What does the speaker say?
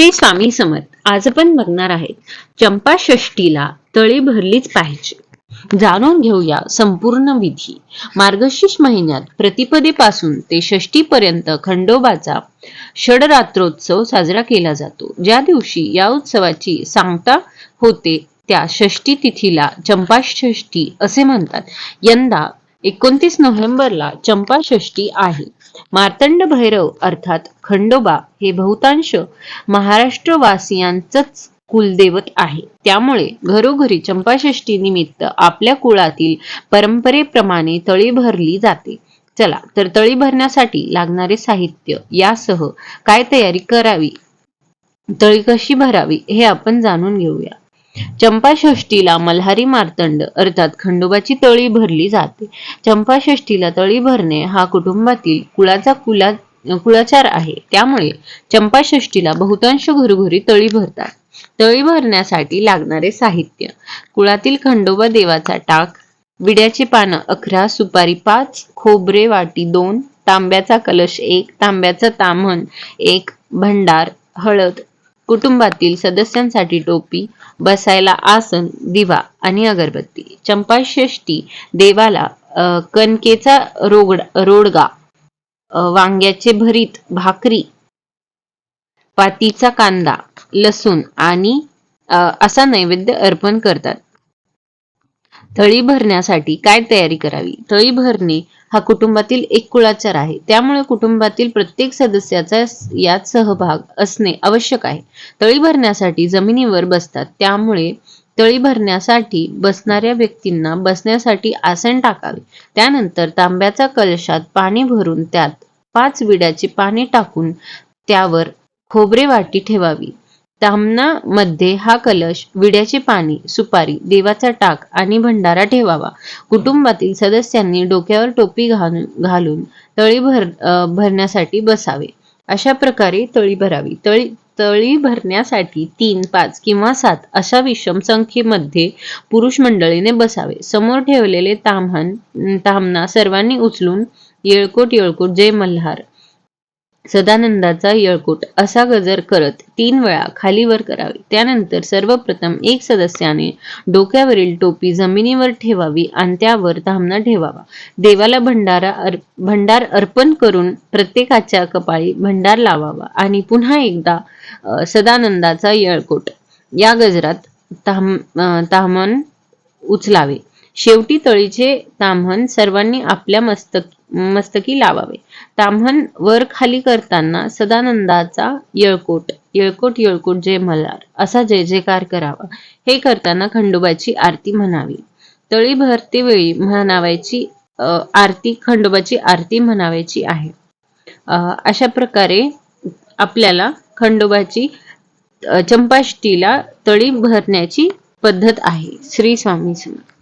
श्री स्वामी समर्थ आज आपण बघणार आहेत. चंपा षष्टीला तळे भरलीच पाहिजे. जाणून घेऊया संपूर्ण विधी. मार्गशीर्ष महिन्यात प्रतिपदेपासून ते षष्टी पर्यंत खंडोबाचा षडरात्रोत्सव साजरा केला जातो. ज्या दिवशी या उत्सवाची सांगता होते त्या षष्टी तिथीला चंपाषष्ठी असे म्हणतात. यंदा एकोणतीस नोव्हेंबरला चंपाषष्ठी आहे. मार्तंड भैरव अर्थात खंडोबा हे बहुतांश महाराष्ट्रवासियांचंच कुलदैवत आहे. त्यामुळे घरोघरी चंपाषष्ठी निमित्त आपल्या कुळातील परंपरेप्रमाणे तळी भरली जाते. चला तर तळी भरण्यासाठी लागणारे साहित्य यासह काय तयारी करावी? तळी कशी भरावी हे आपण जाणून घेऊया. चंपाषष्टीला मल्हारी मार्तंड अर्थात खंडोबाची तळी भरली जाते. चंपाषष्टीला तळी भरणे हा कुटुंबातील कुळाचा कुला कुळाचार आहे. त्यामुळे चंपाषष्टीला बहुतांश घरोघरी तळी भरतात. तळी भरण्यासाठी लागणारे साहित्य कुळातील खंडोबा देवाचा टाक विड्याची पानं अकरा सुपारी पाच खोबरे वाटी दोन तांब्याचा कलश एक तांब्याचा ताम्हण एक भंडार हळद कुटुंबातील सदस्यांसाठी टोपी बसायला आसन दिवा आणि अगरबत्ती. चंपाषष्टी देवाला कणकेचा रोगड रोडगा वांग्याचे भरीत भाकरी पातीचा कांदा लसूण आणि असा नैवेद्य अर्पण करतात. तळी भरण्यासाठी काय तयारी करावी? तळी भरणे हा कुटुंबातील एक कुळाचार आहे. त्यामुळे कुटुंबातील प्रत्येक सदस्याचा यात सहभाग असणे आवश्यक आहे. तळी भरण्यासाठी जमिनीवर बसतात. त्यामुळे तळी भरण्यासाठी बसणाऱ्या व्यक्तींना बसण्यासाठी आसन टाकावे. त्यानंतर तांब्याचा कलशात पाणी भरून त्यात पाच विड्याचे पाने टाकून त्यावर खोबरे वाटी ठेवावी. मध्ये हा कलश विड्याचे पाणी सुपारी देवाचा टाक आणि भंडारा ठेवावा. कुटुंबातील सदस्यांनी डोक्यावर टोपी घालून घालून तळी भर भरण्यासाठी बसावे. अशा प्रकारे तळी भरावी. तळी तळी भरण्यासाठी तीन पाच किंवा सात अशा विषम संख्येमध्ये पुरुष मंडळीने बसावे. समोर ठेवलेले ताम्हण ताम्हणा सर्वांनी उचलून येळकोट येळकोट जय मल्हार. सदानंदाचा येळकोट असा गजर करत तीन वेळा खालीवर करावे. त्यानंतर सर्वप्रथम एक सदस्याने डोक्यावरील टोपी जमिनीवर ठेवावी आणि त्यावर ताम्हणा ठेवावा. देवाला भंडारा अर भंडार अर्पण करून प्रत्येकाच्या कपाळी भंडार लावावा आणि पुन्हा एकदा सदानंदाचा येळकोट. या गजरात ताम तामन उचलावे. शेवटी तळीचे ताम्हण सर्वांनी आपल्या मस्तक मस्तकी लावावे. ताम्हण वर खाली करताना सदानंदाचा येळकोट येळकोट येळकोट जय मल्हार असा जय जयकार करावा. हे करताना खंडोबाची आरती म्हणावी. तळी भरते वेळी म्हणावायची आरती खंडोबाची आरती म्हणावायची आहे. अशा प्रकारे आपल्याला खंडोबाची चंपाष्टीला तळी भरण्याची पद्धत आहे. श्री स्वामी समर्थ.